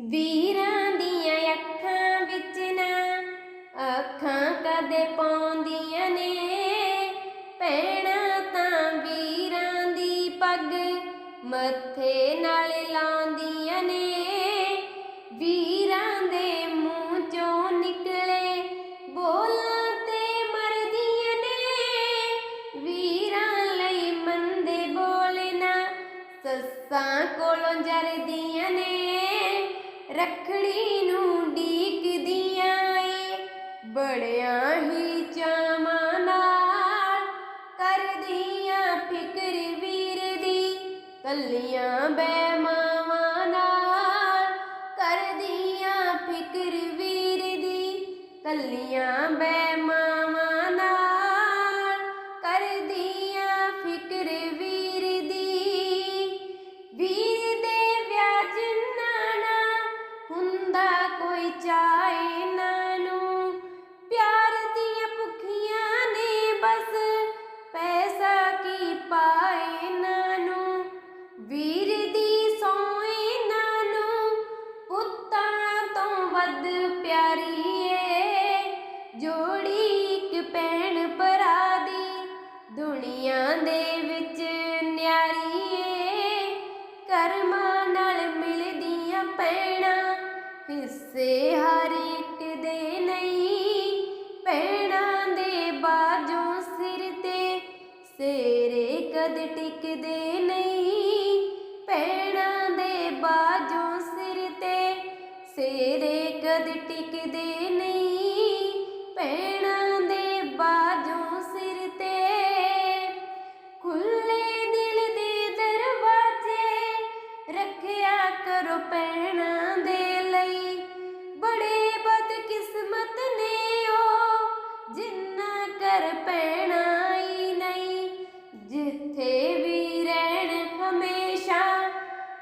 ਵੀਰਾਂ ਦੀਆਂ ਅੱਖਾਂ ਵਿੱਚ ਨਾ, ਅੱਖਾਂ ਕਦੇ ਪਾਉਂਦੀਆਂ ਨੇ। ਭੈਣਾਂ ਤਾਂ ਵੀਰਾਂ ਦੀ ਪੱਗ ਮੱਥੇ ਨਾਲ ਲਾਉਂਦੀਆਂ ਨੇ। ਵੀਰਾਂ ਦੇ ਮੂੰਹ ਚੋਂ ਨਿਕਲੇ ਬੋਲਾਂ ਤੇ ਮਰਦੀਆਂ ਨੇ। ਵੀਰਾਂ ਲਈ ਮੰਦੇ ਬੋਲਣਾ ਸੱਸਾਂ ਕੋਲੋਂ ਜਰਦੀਆਂ ਨੇ। ਰੱਖੜੀ ਨੂੰ ਡੀਕਦੀਆਂ ਏ ਬੜਿਆਂ ਹੀ ਚਾਵਾਂ ਨਾਲ ਕਰਦੀਆਂ ਫਿਕਰ ਵੀਰ ਦੀ, ਕੱਲੀਆਂ ਬੈਮਾਵਾਂ ਨਾਲ ਕਰਦੀਆਂ ਫਿਕਰ ਵੀਰ ਦੀ, ਕੱਲੀਆਂ ਬੈਮਾਵਾਂ ਕੋਈ ਨਾ ਨੂੰ ਪਿਆਰ ਦੀਆਂ ਭੁੱਖੀਆਂ ਨੇ ਬਸ ਪੈਸਾ ਕੀ ਪਾਏ ਨਾ ਨੂੰ ਵੀਰ ਦੀ ਸੋਏ ਨਾ ਨੂੰ ਪੁੱਤਾਂ ਤੋਂ ਵੱਧ ਪਿਆਰੀ ਹਿੱਸੇ ਹਰ ਇੱਕ ਦੇ ਨਹੀਂ, ਪੈਣਾ ਦੇ ਬਾਜੋਂ ਸਿਰ ਤੇ ਸੇਰੇ ਕਦ ਟਿਕਦੇ ਨਹੀਂ, ਪੈਣਾ ਦੇ ਬਾਜੋਂ ਸਿਰ ਤੇ ਸੇਰੇ ਕਦ ਟਿਕਦੇ ਨਹੀਂ, ਪੈਣਾ ਦੇ ਬਾਜੋਂ ਸਿਰ ਤੇ ਖੁੱਲੇ ਦਿਲ ਦੇ ਦਰਵਾਜ਼ੇ ਰੱਖਿਆ ਕਰੋ ਪੈਣਾ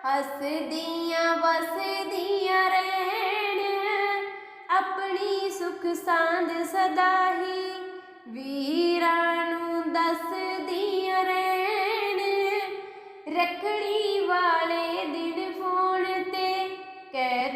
ਹੱਸਦੀਆਂ ਵਸਦੀਆਂ ਰਹਿਣ। ਆਪਣੀ ਸੁਖ ਸਾਂਦ ਸਦਾ ਹੀ ਵੀਰਾਂ ਨੂੰ ਦੱਸਦੀਆਂ ਰਹਿਣ। ਰੱਖੜੀ ਵਾਲੇ ਦਿਨ ਫੋਨ ਤੇ ਕਹਿ